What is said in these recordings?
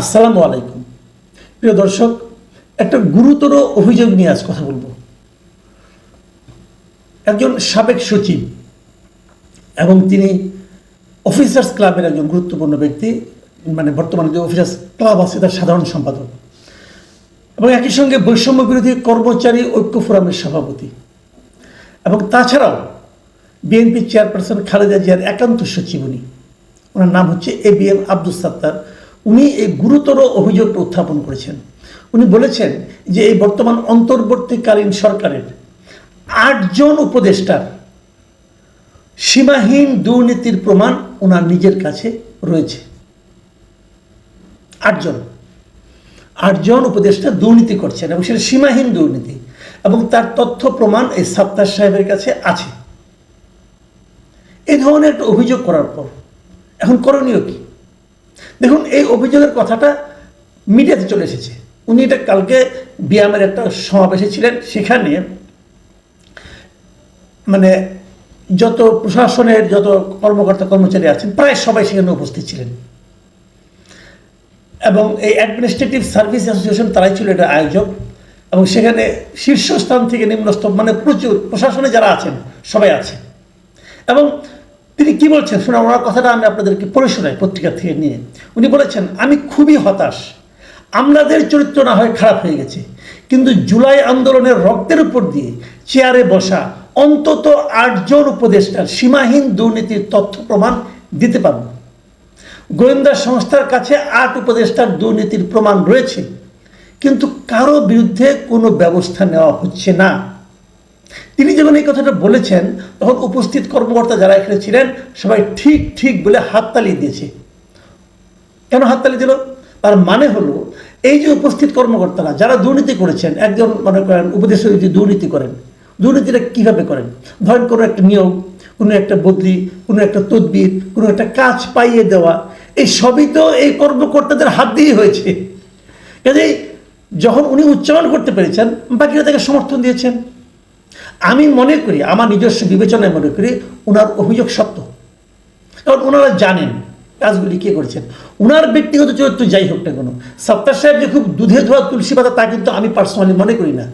আসসালামু আলাইকুম। প্রিয় দর্শক, একটা গুরুতর অভিযোগ নিয়ে আজ কথা বলব। একজন সাবেক সচিব এবং তিনি অফিসার্স ক্লাবের একজন গুরুত্বপূর্ণ ব্যক্তি মানে বর্তমানে যে অফিসার্স ক্লাব আছে তার সাধারণ সম্পাদক। এবং একই সঙ্গে বৈষম্য বিরোধী কর্মচারী ঐক্য ফোরামের সভাপতি। এবং তাছাড়াও বিএনপি চেয়ারপারসন খালেদা জিয়ার একান্ত সচিব উনি। ওনার নাম হচ্ছে A B M Abdul Sattar. উনি এই গুরুতর অভিযোগটা উত্থাপন করেছেন। উনি বলেছেন যে এই বর্তমান অন্তর্বর্তীকালীন সরকারের আটজন উপদেষ্টার সীমাহীন দুর্নীতির প্রমাণ ওনার নিজের কাছে রয়েছে। আটজন। আটজন উপদেষ্টা দুর্নীতি করছেন এবং সেটা সীমাহীন দুর্নীতি এবং তার তথ্য প্রমাণ এই সাত্তার সাহেবের কাছে আছে। এই ধরনের একটা অভিযোগ করার পর, এখন করণীয় কি? দেখুন, এই অভিযোগের কথাটা মিডিয়াতে চলে এসেছে। উনি এটা কালকে বিয়ামের একটা সমাবেশে ছিলেন। সেখানে মানে যত প্রশাসনের যত কর্মকর্তা কর্মচারী আছেন, প্রায় সবাই সেখানে উপস্থিত ছিলেন। এবং এই অ্যাডমিনিস্ট্রেটিভ সার্ভিস অ্যাসোসিয়েশন তারাই ছিল এটা আয়োজক। এবং সেখানে শীর্ষস্থান থেকে নিম্নস্তর মানে প্রচুর প্রশাসনে যারা আছেন, সবাই আছে এবং তিনি কি বলছেন? শোনা ওনার কথাটা আমি আপনাদেরকে পড়ে শোনাই পত্রিকা থেকে নিয়ে। উনি বলেছেন, আমি খুবই হতাশ। আমলাদের চরিত্র না হয় খারাপ হয়ে গেছে। কিন্তু জুলাই আন্দোলনের রক্তের উপর দিয়ে চেয়ারে বসা অন্তত আটজন উপদেষ্টার সীমাহীন দুর্নীতির তথ্য প্রমাণ দিতে পারব। গোয়েন্দা সংস্থার কাছে আট উপদেষ্টার দুর্নীতির প্রমাণ রয়েছে। কিন্তু কারও বিরুদ্ধে কোনো ব্যবস্থা নেওয়া হচ্ছে না। তিনি যখন এই কথাটা বলেছেন, তখন উপস্থিত কর্মকর্তা যারা এখানে ছিলেন, সবাই ঠিক ঠিক বলে হাততালি দিয়েছে। কেন হাততালি দিল? তার মানে হলো, এই যে উপস্থিত কর্মকর্তারা, যারা দুর্নীতি করেছেন, একজন মনে করেন উপদেষ্টা যদি দুর্নীতি করেন, দুর্নীতিটা কীভাবে করেন? ধরেন কোনো একটা নিয়োগ, কোনো একটা বদলি, কোনো একটা তদবির, কোনো একটা কাজ পাইয়ে দেওয়া, এই সবই তো এই কর্মকর্তাদের হাত দিয়েই হয়েছে। কাজেই যখন উনি উচ্চারণ করতে পেরেছেন, বাকিরা তাকে সমর্থন দিয়েছেন। আমি মনে করি, আমার নিজস্ব বিবেচনায় মনে করি ওনার অভিযোগ সত্য। কারণ ওনারা জানেন কাজগুলি কে করেছেন। ওনার ব্যক্তিগত চরিত্র যাই হোক না কোনো সত্তার সাহেব যে খুব দুধে ধোয়া তুলসী পাতা, তা কিন্তু আমি পার্সোনালি মনে করি না।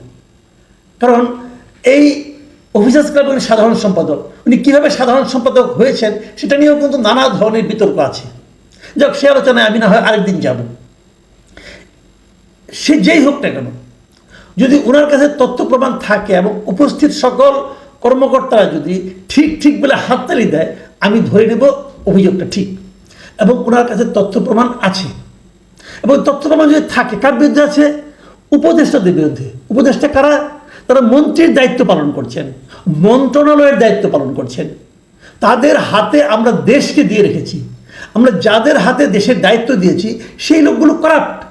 কারণ এই অফিসার্স ক্লাবের সাধারণ সম্পাদক। উনি কীভাবে সাধারণ সম্পাদক হয়েছেন, সেটা নিয়েও কিন্তু নানা ধরনের বিতর্ক আছে। যাক, সে আলোচনায় আমি না হয় আরেকদিন যাব। সে যেই হোক না কেন যদি ওনার কাছে তথ্য প্রমাণ থাকে এবং উপস্থিত সকল কর্মকর্তারা যদি ঠিক ঠিক বলে হাততালি দেয়, আমি ধরে নেব অভিযোগটা ঠিক। এবং ওনার কাছে তথ্য প্রমাণ আছে। এবং তথ্য প্রমাণ যদি থাকে, কার বিরুদ্ধে আছে? উপদেষ্টাদের বিরুদ্ধে। উপদেষ্টা কারা? তারা মন্ত্রীর দায়িত্ব পালন করছেন, মন্ত্রণালয়ের দায়িত্ব পালন করছেন। তাদের হাতে আমরা দেশকে দিয়ে রেখেছি। আমরা যাদের হাতে দেশের দায়িত্ব দিয়েছি, সেই লোকগুলো করাপ্ট।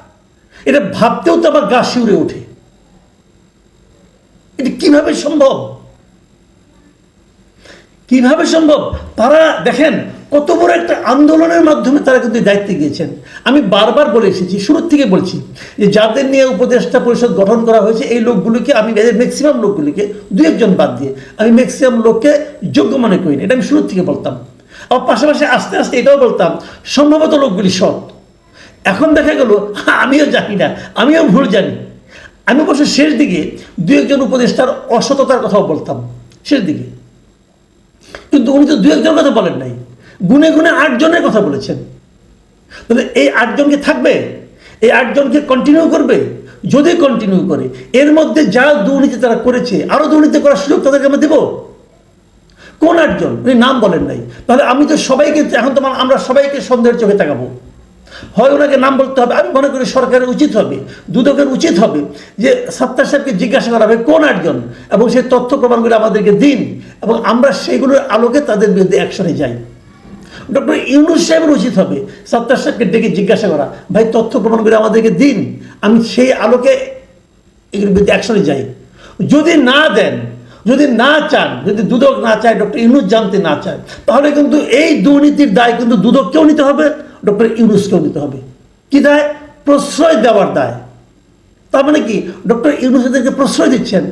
এটা ভাবতেও তো আবার গা শিউরে ওঠে। এটা কীভাবে সম্ভব? কীভাবে সম্ভব? তারা দেখেন, কত বড় একটা আন্দোলনের মাধ্যমে তারা কিন্তু দায়িত্বে গিয়েছেন। আমি বারবার বলে এসেছি, শুরুর থেকে বলছি যে যাদের নিয়ে উপদেষ্টা পরিষদ গঠন করা হয়েছে, এই লোকগুলিকে আমি এদের ম্যাক্সিমাম লোকগুলিকে দু একজন বাদ দিয়ে, আমি ম্যাক্সিমাম লোককে যোগ্য মনে করি না। এটা আমি শুরুর থেকে বলতাম। আবার পাশাপাশি আস্তে আস্তে এটাও বলতাম, সম্ভবত লোকগুলি সৎ। এখন দেখা গেল, আমিও জানি না, আমিও ভুল জানি। আমি অবশ্য শেষ দিকে দু একজন উপদেষ্টার অসততার কথাও বলতাম, শেষ দিকে। কিন্তু উনি তো দু একজনের কথা বলেন নাই, গুনে গুনে আটজনের কথা বলেছেন। তাহলে এই আটজনকে থাকবে? এই আটজনকে কন্টিনিউ করবে? যদি কন্টিনিউ করে, এর মধ্যে যা দুর্নীতি তারা করেছে আরও দুর্নীতি করার সুযোগ তাদেরকে আমরা দেবো? কোন আটজন? উনি নাম বলেন নাই। তাহলে আমি তো সবাইকে, এখন তোমার আমরা সবাইকে সন্দেহের চোখে তাকাবো। হয় ওনাকে নাম বলতে হবে। আমি মনে করি সরকারের উচিত হবে, দুদকের উচিত হবে যে সত্তার সাহেবকে জিজ্ঞাসা করা হবে, কোন আটজন এবং সেই তথ্য প্রমাণগুলো আমাদেরকে দিন এবং আমরা সেইগুলোর আলোকে তাদের বিরুদ্ধে অ্যাকশনে যাই। ডক্টর ইউনুস সাহেবের উচিত হবে সত্তার সাহেবকে ডেকে জিজ্ঞাসা করা, ভাই, তথ্য প্রমাণগুলো আমাদেরকে দিন, আমি সেই আলোকে এগুলোর বিরুদ্ধে অ্যাকশনে যাই। যদি না দেন, যদি না চান, যদি দুদক না চায়, ডক্টর ইউনুস জানতে না চায়, তাহলে কিন্তু এই দুর্নীতির দায় কিন্তু দুদককেও নিতে হবে ডক্টর ইউনুসকেও নিতে হবে। কি দায়? প্রশ্রয় দেওয়ার দায়। তার মানে কি? ডক্টর ইউনুসদেরকে প্রশ্রয় দিচ্ছেন।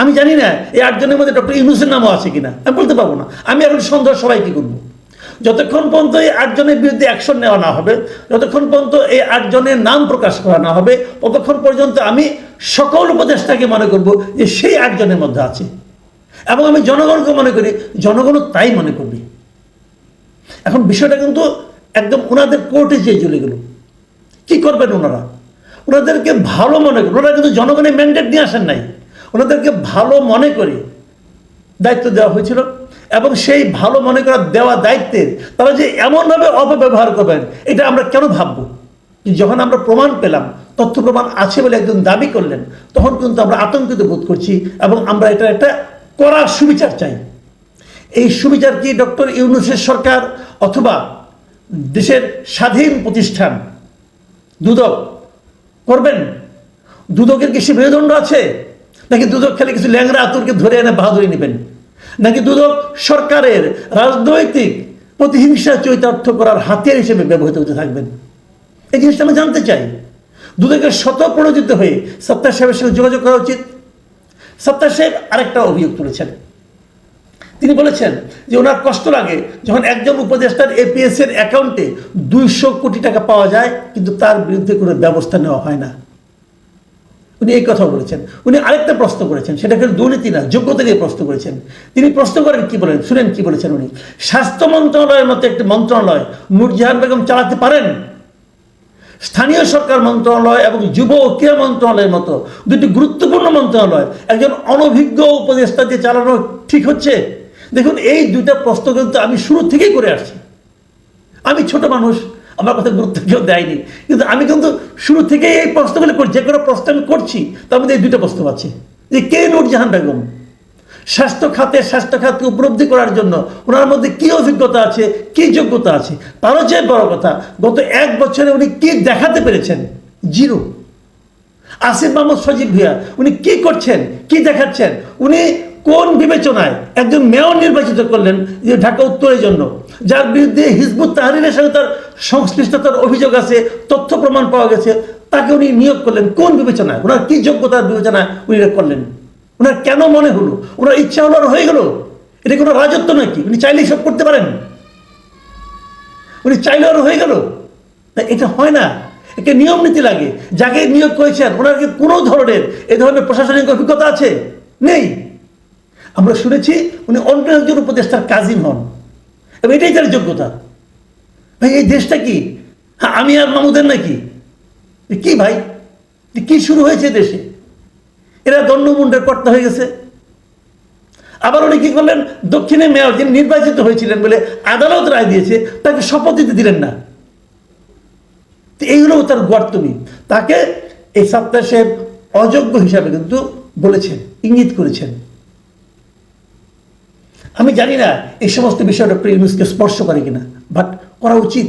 আমি জানি না, এই আটজনের মধ্যে ডক্টর ইউনুসের নামও আছে কিনা। আমি বলতে পারব না। আমি এখন সন্দেহ সবাই কি করব? যতক্ষণ পর্যন্ত এই আটজনের বিরুদ্ধে অ্যাকশন নেওয়া না হবে, যতক্ষণ পর্যন্ত এই আটজনের নাম প্রকাশ করা না হবে, ততক্ষণ পর্যন্ত আমি সকল উপদেশটাকে মনে করব যে সেই আটজনের মধ্যে আছে। এবং আমি জনগণকে মনে করি, জনগণও তাই মনে করবে। এখন বিষয়টা কিন্তু একদম ওনাদের কোর্টে যেয়ে চলে গেল। কি করবেন ওনারা? ওনাদেরকে ভালো মনে করে, ওনারা কিন্তু জনগণের ম্যান্ডেট নিয়ে আসেন নাই। ওনাদেরকে ভালো মনে করে দায়িত্ব দেওয়া হয়েছিল এবং সেই ভালো মনে করা দেওয়া দায়িত্বের তারা যে এমনভাবে অপব্যবহার করবেন, এটা আমরা কেন ভাববো? যখন আমরা প্রমাণ পেলাম, তথ্য প্রমাণ আছে বলে একজন দাবি করলেন, তখন কিন্তু আমরা আতঙ্কিত বোধ করছি এবং আমরা এটা একটা করার সুবিচার চাই। এই সুবিচার কি ডক্টর ইউনুসের সরকার অথবা দেশের স্বাধীন প্রতিষ্ঠান দুদক করবেন? দুদকের কি মেরুদণ্ড আছে? নাকি দুদক খেলে কিছু ল্যাংরা আতুরকে ধরে এনে বাহাদুরি নেবেন? নাকি দুদক সরকারের রাজনৈতিক প্রতিহিংসা চৈতার্থ করার হাতিয়ার হিসেবে ব্যবহৃত হতে থাকবেন? এই জিনিসটা আমি জানতে চাই। দুদকের শত প্রণোদিত হয়ে সত্তার সাহেবের সঙ্গে যোগাযোগ করা উচিত। সত্তার সাহেব আরেকটা অভিযোগ তুলেছেন। তিনি বলেছেন যে ওনার কষ্ট লাগে যখন একজন উপদেষ্টার এপিএস এর অ্যাকাউন্টে দুইশো কোটি টাকা পাওয়া যায়, কিন্তু তার বিরুদ্ধে কোনো ব্যবস্থা নেওয়া হয় না। উনি এই কথা বলেছেন। উনি আরেকটা প্রশ্ন করেছেন, সেটা কিন্তু দুর্নীতি না, যোগ্যতা নিয়ে প্রশ্ন করেছেন। তিনি প্রশ্ন করেন, কি বলেন? শুনেন কি বলেছেন উনি। স্বাস্থ্য মন্ত্রণালয়ের মতো একটি মন্ত্রণালয় নূরজাহান বেগম চালাতে পারেন? স্থানীয় সরকার মন্ত্রণালয় এবং যুব ও ক্রীড়া মন্ত্রণালয়ের মতো দুটি গুরুত্বপূর্ণ মন্ত্রণালয় একজন অনভিজ্ঞ উপদেষ্টা দিয়ে চালানো ঠিক হচ্ছে? দেখুন, এই দুইটা প্রশ্ন কিন্তু আমি শুরু থেকেই করে আসছি। আমি ছোট মানুষ, আমার কথা গুরুত্ব কেউ দেয়নি। কিন্তু আমি কিন্তু শুরু থেকেই এই প্রশ্নগুলো করছি যে কোনো প্রশ্ন আমি করছি, তার মধ্যে এই দুটো প্রশ্ন আছে। যে কে নূরজাহান বেগম? স্বাস্থ্য খাতে, স্বাস্থ্য খাতকে উপলব্ধি করার জন্য ওনার মধ্যে কি অভিজ্ঞতা আছে, কি যোগ্যতা আছে? তারও চেয়ে বড় কথা, গত এক বছরে উনি কি দেখাতে পেরেছেন? জিরো। আসিফ মাহমুদ সজীব ভুইয়া, উনি কি করছেন, কি দেখাচ্ছেন? উনি কোন বিবেচনায় একজন মেয়র নির্বাচিত করলেন যে ঢাকা উত্তরের জন্য? যার বিরুদ্ধে হিজবুত তাহারিনের সাথে তার সংশ্লিষ্টতার অভিযোগ আছে, তথ্য প্রমাণ পাওয়া গেছে, তাকে উনি নিয়োগ করলেন। কোন বিবেচনায়? ওনার কি যোগ্যতার বিবেচনায় উনি করলেন? ওনার কেন মনে হলো? ওনার ইচ্ছা হলো আর হয়ে গেল? এটা কোনো রাজত্ব নাকি? উনি চাইলেই সব করতে পারেন। উনি চাইলে আর হয়ে গেল? এটা হয় না। একে নিয়ম নীতি লাগে। যাকে নিয়োগ করেছেন, ওনার কি কোনো ধরনের এ ধরনের প্রশাসনিক অভিজ্ঞতা আছে? নেই। আমরা শুনেছি উনি অন্য একজন উপদেষ্টার কাজিন হন। এবং এটাই তার যোগ্যতা। ভাই, এই দেশটা কি? হ্যাঁ আমি আর মামুদের নাকি? কি ভাই? কি শুরু হয়েছে দেশে? এরা দণ্ডমুণ্ডের কর্তা হয়ে গেছে। আবার উনি কি করলেন? দক্ষিণে মেয়র যিনি নির্বাচিত হয়েছিলেন বলে আদালত রায় দিয়েছে, তাকে শপথ দিতে দিলেন না। তো তার গর্তমি তাকে এই সপ্তাহ সাহেব অযোগ্য হিসাবে কিন্তু বলেছেন, ইঙ্গিত করেছেন। আমি জানি না এই সমস্ত বিষয় ডক্টর ইউনুসকে স্পর্শ করে কিনা বাট করা উচিত।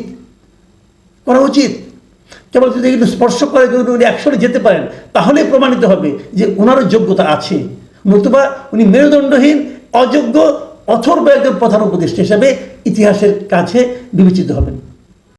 করা উচিত। কেবল যদি এগুলো স্পর্শ করে যদি উনি একসঙ্গে যেতে পারেন, তাহলেই প্রমাণিত হবে যে ওনারও যোগ্যতা আছে। নতুবা উনি মেরুদণ্ডহীন, অযোগ্য, অথর্ব একজন প্রধান উপদেষ্টা হিসাবে ইতিহাসের কাছে বিবেচিত হবেন।